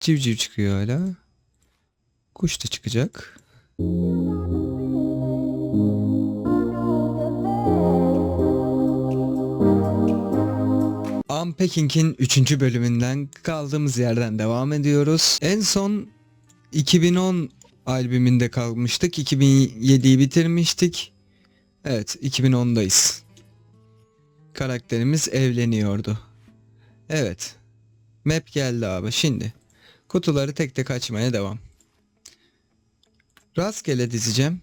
Civciv çıkıyor hala. Kuş da çıkacak. Unpacking'in 3. bölümünden kaldığımız yerden devam ediyoruz. En son 2010 albümünde kalmıştık. 2007'yi bitirmiştik. Evet 2010'dayız. Karakterimiz evleniyordu. Evet. Map geldi abi şimdi. Kutuları tek tek açmaya devam. Rastgele dizeceğim.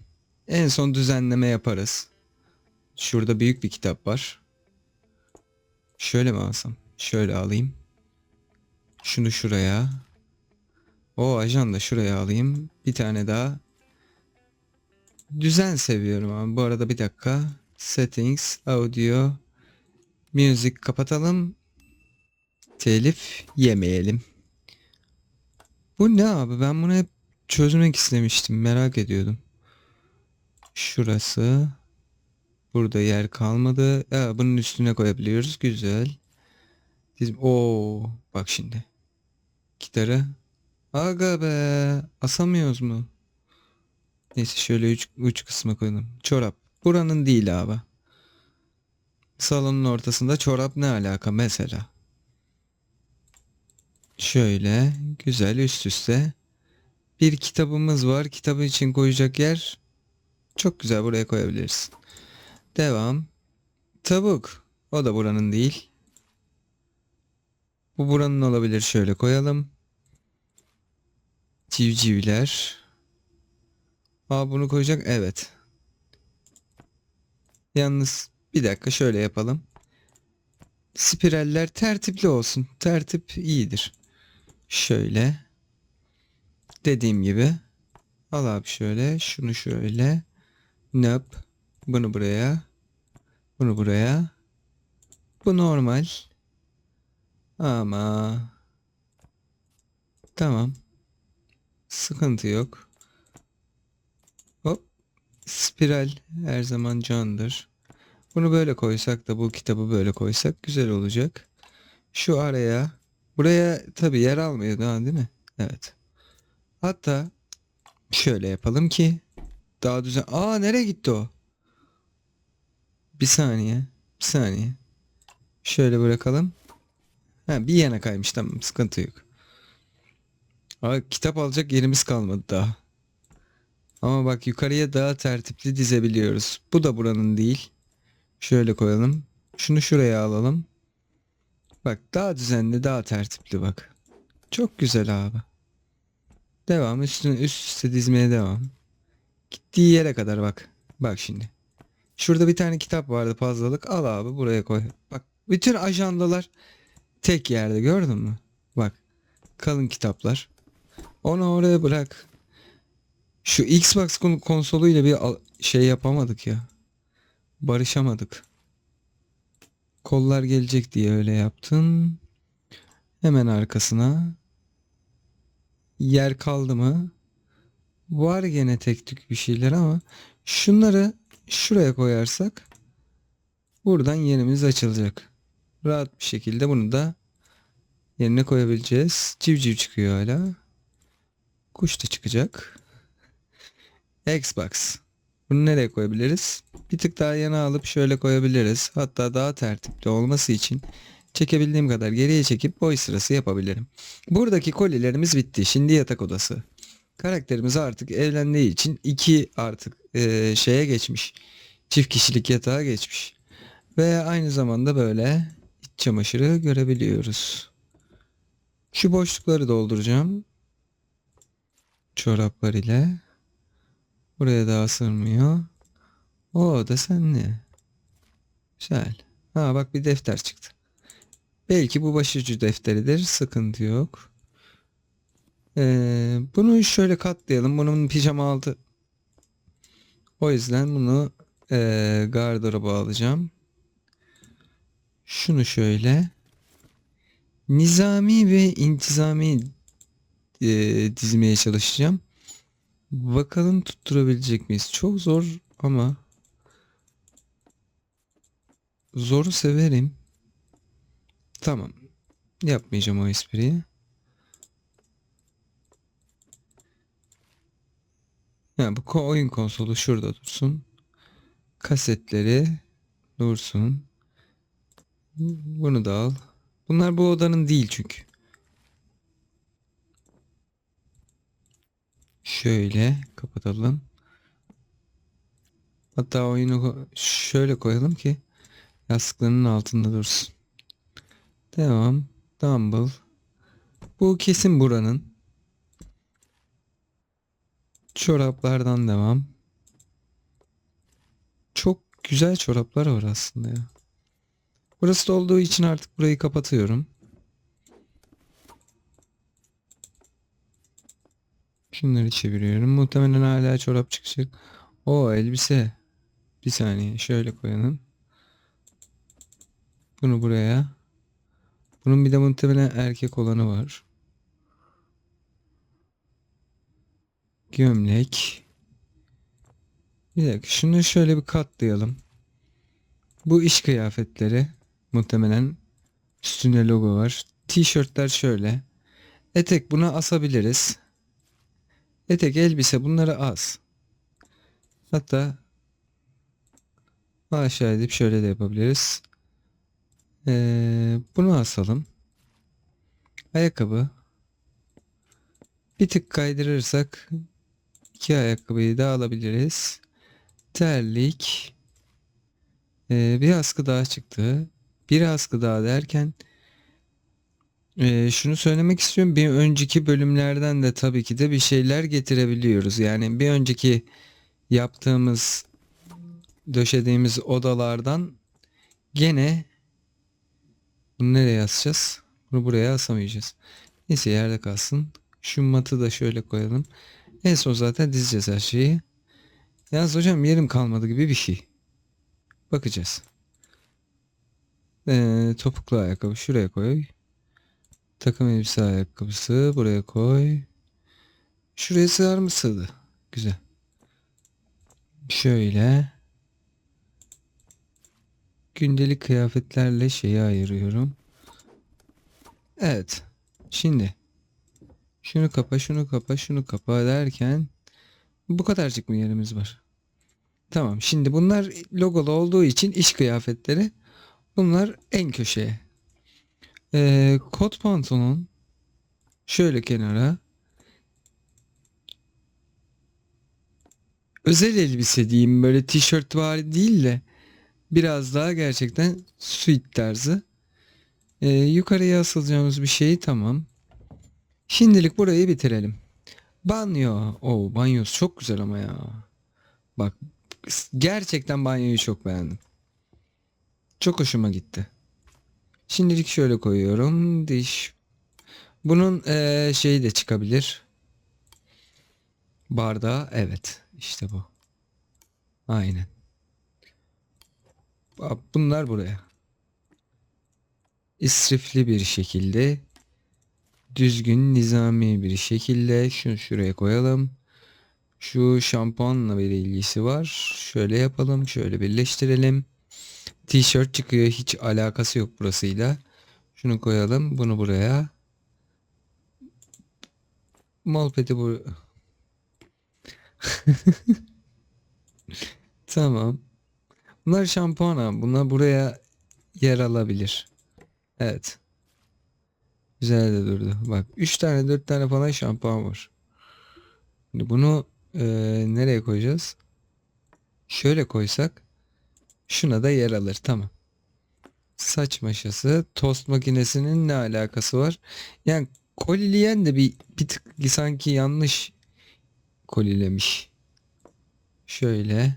En son düzenleme yaparız. Şurada büyük bir kitap var. Şöyle mi alsam? Şöyle alayım. Şunu şuraya. O ajan da şuraya alayım. Bir tane daha. Düzen seviyorum abi. Bu arada bir dakika. Settings, audio, music kapatalım. Telif yemeyelim. Bu ne abi? Ben bunu hep çözmek istemiştim. Merak ediyordum. Şurası. Burada yer kalmadı. Ya, bunun üstüne koyabiliyoruz. Güzel. Biz... Oo, bak şimdi. Gitarı. Aga be. Asamıyoruz mu? Neyse şöyle üç, uç kısmı koydum. Çorap. Buranın değil abi. Salonun ortasında çorap ne alaka mesela? Şöyle güzel üst üste. Bir kitabımız var. Kitabı için koyacak yer çok güzel buraya koyabiliriz. Devam. Tavuk. O da buranın değil. Bu buranın olabilir. Şöyle koyalım. Civcivler. Aa bunu koyacak. Evet. Yalnız bir dakika şöyle yapalım. Spiraller tertipli olsun. Tertip iyidir. Şöyle. Dediğim gibi. Al abi şöyle. Şunu şöyle. Nöp. Bunu buraya. Bunu buraya. Bu normal. Ama. Tamam. Sıkıntı yok. Hop. Spiral her zaman candır. Bunu böyle koysak da bu kitabı böyle koysak güzel olacak. Şu araya. Buraya tabi yer almıyor daha değil mi? Evet. Hatta şöyle yapalım ki daha düzen... Aa nereye gitti o? Bir saniye. Bir saniye. Şöyle bırakalım. Ha, bir yana kaymış tamam sıkıntı yok. Aa, kitap alacak yerimiz kalmadı daha. Ama bak yukarıya daha tertipli dizebiliyoruz. Bu da buranın değil. Şöyle koyalım. Şunu şuraya alalım. Bak daha düzenli daha tertipli bak. Çok güzel abi. Devam üstüne üst üste dizmeye devam. Gittiği yere kadar bak. Bak şimdi. Şurada bir tane kitap vardı fazlalık. Al abi buraya koy. Bak bütün ajandalar tek yerde gördün mü? Bak kalın kitaplar. Onu oraya bırak. Şu Xbox kon- konsoluyla bir şey yapamadık ya. Barışamadık. Kollar gelecek diye öyle yaptım. Hemen arkasına. Yer kaldı mı? Var gene tek tük bir şeyler ama şunları şuraya koyarsak buradan yerimiz açılacak. Rahat bir şekilde bunu da yerine koyabileceğiz. Civciv çıkıyor hala. Kuş da çıkacak. Xbox. Bunu nereye koyabiliriz? Bir tık daha yana alıp şöyle koyabiliriz. Hatta daha tertipli olması için çekebildiğim kadar geriye çekip boy sırası yapabilirim. Buradaki kolilerimiz bitti. Şimdi yatak odası. Karakterimiz artık evlendiği için iki artık eee, şeye geçmiş. Çift kişilik yatağa geçmiş. Ve aynı zamanda böyle iç çamaşırı görebiliyoruz. Şu boşlukları dolduracağım. Çoraplar ile. Buraya daha sığmıyor. O da sen ne? Güzel. Ha bak bir defter çıktı. Belki bu başucu defteridir. Sıkıntı yok. Ee, bunu şöyle katlayalım. Bunun pijama altı. O yüzden bunu ee, gardıroba alacağım. Şunu şöyle. Nizami ve intizami ee, dizmeye çalışacağım. Bakalım tutturabilecek miyiz? Çok zor ama zoru severim. Tamam. Yapmayacağım o espriyi. Yani bu oyun konsolu şurada dursun. Kasetleri dursun. Bunu da al. Bunlar bu odanın değil çünkü. Şöyle kapatalım. Hatta oyunu şöyle koyalım ki yastıklarının altında dursun. Devam. Dumble. Bu kesin buranın. Çoraplardan devam. Çok güzel çoraplar var aslında ya. Burası da olduğu için artık burayı kapatıyorum. Şunları çeviriyorum. Muhtemelen hala çorap çıkacak. O elbise. Bir saniye şöyle koyalım. Bunu buraya. Bunun bir de muhtemelen erkek olanı var. Gömlek. Bir dakika şunu şöyle bir katlayalım. Bu iş kıyafetleri muhtemelen üstünde logo var. Tişörtler şöyle. Etek buna asabiliriz. Etek elbise bunları az. Hatta aşağı edip şöyle de yapabiliriz. Ee, bunu asalım. Ayakkabı. Bir tık kaydırırsak iki ayakkabıyı da alabiliriz. Terlik. Ee, bir askı daha çıktı. Bir askı daha derken ee, şunu söylemek istiyorum. Bir önceki bölümlerden de tabii ki de bir şeyler getirebiliyoruz. Yani bir önceki yaptığımız döşediğimiz odalardan gene bunu nereye asacağız? Bunu buraya asamayacağız. Neyse yerde kalsın. Şu matı da şöyle koyalım. En son zaten dizeceğiz her şeyi. Yalnız hocam yerim kalmadı gibi bir şey. Bakacağız. Ee, topuklu ayakkabı şuraya koy. Takım elbise ayakkabısı buraya koy. Şuraya sığar mı sığdı? Güzel. Şöyle. Gündelik kıyafetlerle şeyi ayırıyorum. Evet. Şimdi. Şunu kapa, şunu kapa, şunu kapa derken bu kadarcık mı yerimiz var? Tamam. Şimdi bunlar logolu olduğu için iş kıyafetleri. Bunlar en köşeye. Ee, kot pantolon şöyle kenara. Özel elbise diyeyim böyle tişört var değil de biraz daha gerçekten suit tarzı. Ee, yukarıya asılacağımız bir şey tamam. Şimdilik burayı bitirelim. Banyo. O banyosu çok güzel ama ya. Bak gerçekten banyoyu çok beğendim. Çok hoşuma gitti. Şimdilik şöyle koyuyorum. Diş. Bunun eee, şeyi de çıkabilir. Bardağı. Evet. işte bu. Aynen. Bunlar buraya. İsrifli bir şekilde düzgün nizami bir şekilde şunu şuraya koyalım. Şu şampuanla bir ilgisi var. Şöyle yapalım. Şöyle birleştirelim. Tişört çıkıyor. Hiç alakası yok burasıyla. Şunu koyalım. Bunu buraya. Molpeti bu. Tamam. Bunlar şampuan abi. Bunlar buraya yer alabilir. Evet. Güzel de durdu. Bak 3 tane 4 tane falan şampuan var. Şimdi bunu eee, nereye koyacağız? Şöyle koysak şuna da yer alır. Tamam. Saç maşası, tost makinesinin ne alakası var? Yani kolileyen de bir, bir tık sanki yanlış kolilemiş. Şöyle.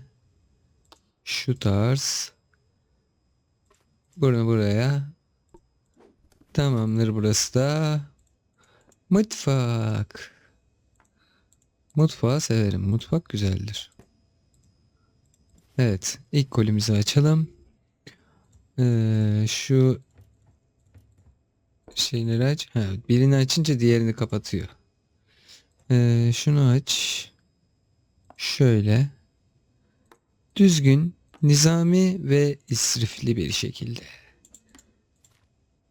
Şu tarz. Bunu buraya. Tamamdır burası da. Mutfak. Mutfağı severim. Mutfak güzeldir. Evet. ilk kolimizi açalım. Ee, şu şeyleri aç. Ha, birini açınca diğerini kapatıyor. Ee, şunu aç. Şöyle. Düzgün, nizami ve israfli bir şekilde.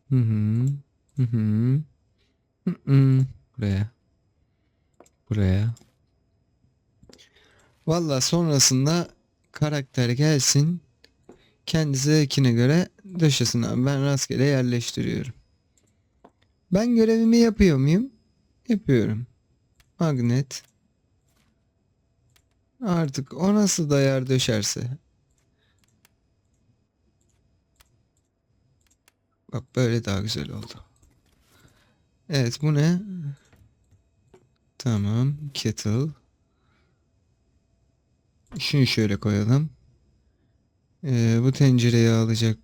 Hı hı. Hı hı. Hı hı. Buraya. Buraya. Valla sonrasında karakter gelsin. Kendi zevkine göre döşesin. Ben rastgele yerleştiriyorum. Ben görevimi yapıyor muyum? Yapıyorum. Magnet. Artık o nasıl dayar döşerse. Bak böyle daha güzel oldu. Evet bu ne? Tamam. Kettle. Şunu şöyle koyalım. Ee, bu tencereyi alacak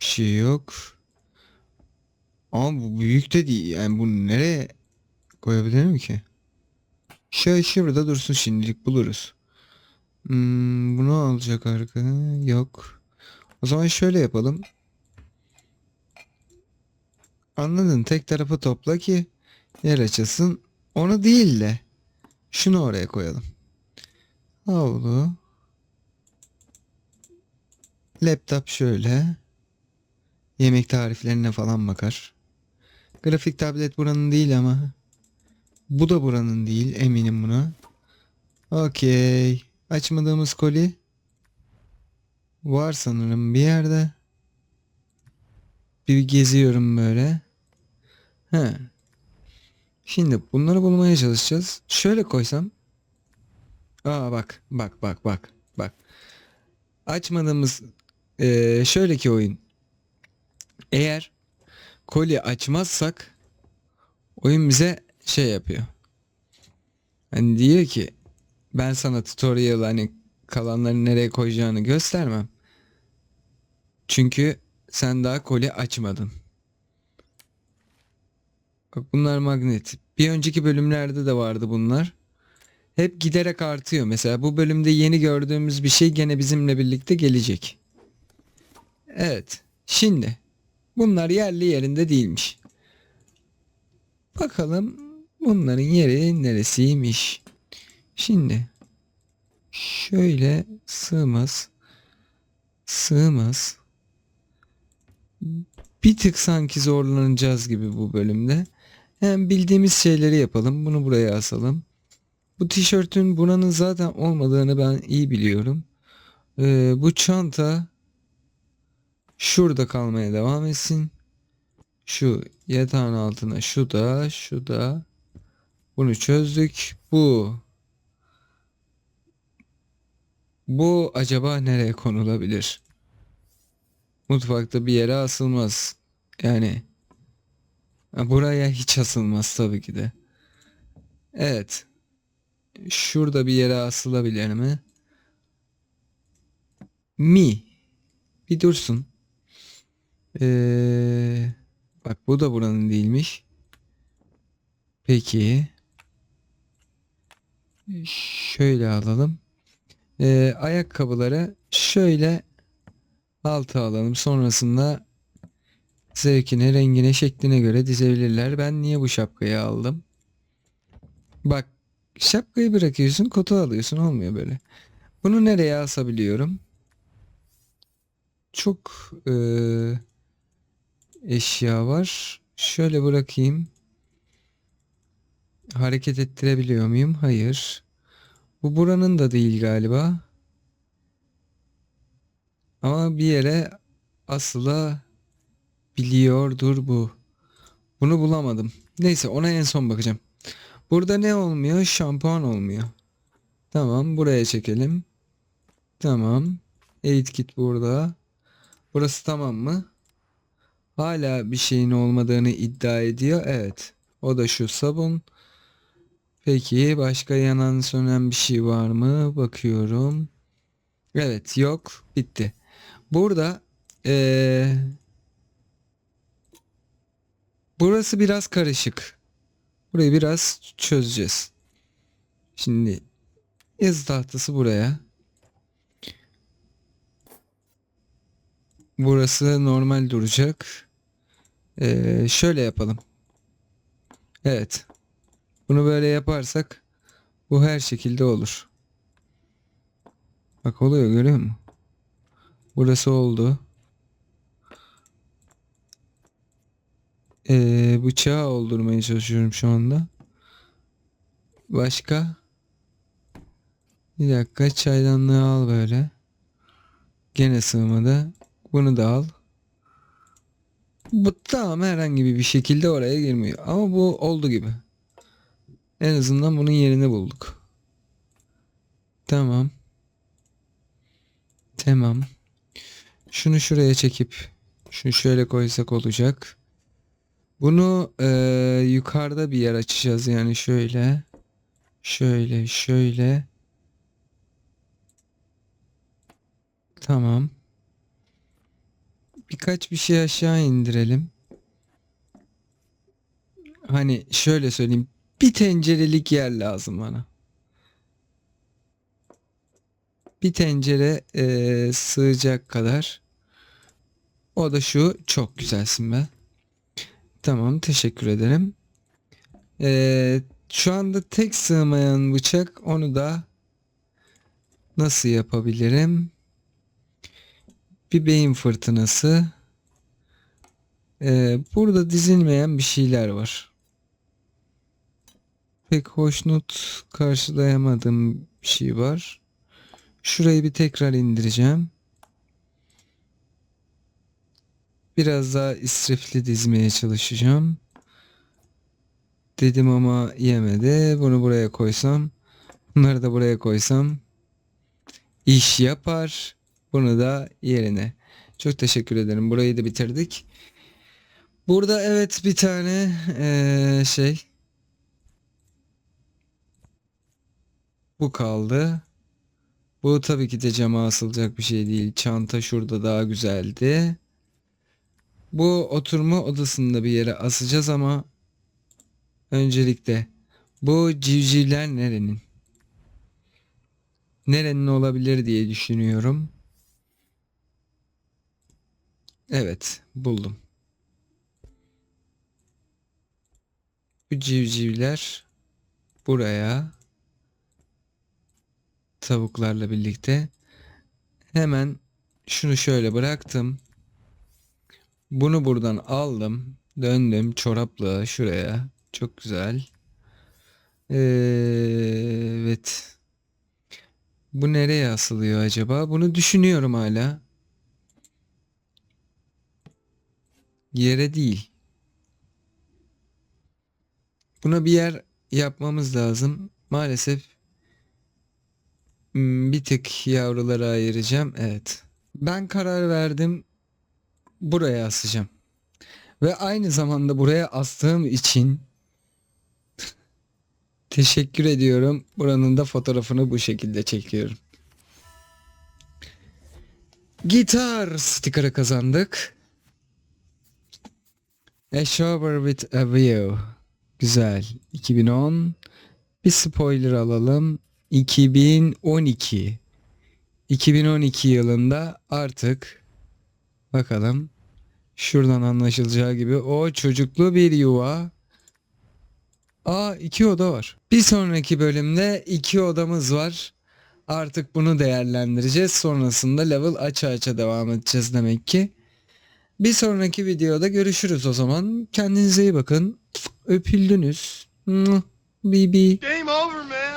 bir şey yok. Ama bu büyük de değil. Yani bunu nereye koyabilirim ki? Şöyle şurada dursun şimdilik buluruz. Hmm, bunu alacak arka yok. O zaman şöyle yapalım. Anladın tek tarafı topla ki yer açılsın. Onu değil de şunu oraya koyalım. Havlu. Laptop şöyle. Yemek tariflerine falan bakar. Grafik tablet buranın değil ama. Bu da buranın değil eminim buna. Okey. Açmadığımız koli. Var sanırım bir yerde. Bir geziyorum böyle. He. Şimdi bunları bulmaya çalışacağız. Şöyle koysam. Aa bak bak bak bak bak. Açmadığımız eee şöyle ki oyun. Eğer koli açmazsak oyun bize şey yapıyor. Hani diyor ki ben sana tutorial hani kalanları nereye koyacağını göstermem. Çünkü sen daha koli açmadın. Bak bunlar magnet. Bir önceki bölümlerde de vardı bunlar. Hep giderek artıyor. Mesela bu bölümde yeni gördüğümüz bir şey gene bizimle birlikte gelecek. Evet. Şimdi bunlar yerli yerinde değilmiş. Bakalım bunların yeri neresiymiş. Şimdi şöyle sığmaz. Sığmaz. Bir tık sanki zorlanacağız gibi bu bölümde. Hem bildiğimiz şeyleri yapalım. Bunu buraya asalım. Bu tişörtün buranın zaten olmadığını ben iyi biliyorum. Ee, bu çanta şurada kalmaya devam etsin. Şu yatağın altına şu da şu da. Bunu çözdük. Bu bu acaba nereye konulabilir? Mutfakta bir yere asılmaz. Yani buraya hiç asılmaz tabii ki de. Evet. Şurada bir yere asılabilir mi? Mi. Bir dursun. Ee, bak bu da buranın değilmiş. Peki. Şöyle alalım. Ee, ayakkabıları şöyle alta alalım. Sonrasında zevkine, rengine, şekline göre dizebilirler. Ben niye bu şapkayı aldım? Bak şapkayı bırakıyorsun, kotu alıyorsun. Olmuyor böyle. Bunu nereye asabiliyorum? Çok eee, eşya var. Şöyle bırakayım. Hareket ettirebiliyor muyum? Hayır. Bu buranın da değil galiba. Ama bir yere asıla biliyordur bu. Bunu bulamadım. Neyse ona en son bakacağım. Burada ne olmuyor? Şampuan olmuyor. Tamam buraya çekelim. Tamam. Eğit kit burada. Burası tamam mı? Hala bir şeyin olmadığını iddia ediyor. Evet. O da şu sabun. Peki başka yanan sönen bir şey var mı? Bakıyorum. Evet yok. Bitti. Burada eee, burası biraz karışık. Burayı biraz çözeceğiz. Şimdi yazı tahtası buraya. Burası normal duracak. Eee, şöyle yapalım. Evet. Bunu böyle yaparsak bu her şekilde olur. Bak oluyor görüyor musun? Burası oldu. Ee, bıçağı oldurmaya çalışıyorum şu anda. Başka? Bir dakika çaydanlığı al böyle. Gene sığmadı. Bunu da al. Bu tamam herhangi bir şekilde oraya girmiyor. Ama bu oldu gibi. En azından bunun yerini bulduk. Tamam. Tamam. Şunu şuraya çekip şunu şöyle koysak olacak. Bunu eee, yukarıda bir yer açacağız yani şöyle. Şöyle şöyle. Tamam. Birkaç bir şey aşağı indirelim. Hani şöyle söyleyeyim. Bir tencerelik yer lazım bana. Bir tencere eee, sığacak kadar. O da şu. Çok güzelsin be. Tamam teşekkür ederim. Eee, şu anda tek sığmayan bıçak onu da nasıl yapabilirim? Bir beyin fırtınası. Eee, burada dizilmeyen bir şeyler var. Pek hoşnut karşılayamadığım bir şey var. Şurayı bir tekrar indireceğim. Biraz daha israflı dizmeye çalışacağım. Dedim ama yemedi. Bunu buraya koysam. Bunları da buraya koysam. iş yapar. Bunu da yerine. Çok teşekkür ederim. Burayı da bitirdik. Burada evet bir tane eee, şey. Bu kaldı. Bu tabii ki de cama asılacak bir şey değil. Çanta şurada daha güzeldi. Bu oturma odasında bir yere asacağız ama öncelikle bu civcivler nerenin? Nerenin olabilir diye düşünüyorum. Evet, buldum. Bu civcivler buraya tavuklarla birlikte hemen şunu şöyle bıraktım. Bunu buradan aldım. Döndüm çorapla şuraya. Çok güzel. Evet. Bu nereye asılıyor acaba? Bunu düşünüyorum hala. Yere değil. Buna bir yer yapmamız lazım. Maalesef hmm, bir tık yavrulara ayıracağım. Evet. Ben karar verdim. Buraya asacağım. Ve aynı zamanda buraya astığım için teşekkür ediyorum. Buranın da fotoğrafını bu şekilde çekiyorum. Gitar sticker'ı kazandık. A Shower with a View. Güzel. 2010. Bir spoiler alalım. 2012. 2012 yılında artık bakalım şuradan anlaşılacağı gibi o çocuklu bir yuva. Aa iki oda var. Bir sonraki bölümde iki odamız var. Artık bunu değerlendireceğiz. Sonrasında level aça aça devam edeceğiz demek ki. Bir sonraki videoda görüşürüz o zaman. Kendinize iyi bakın. Öpüldünüz. Bibi. Game over.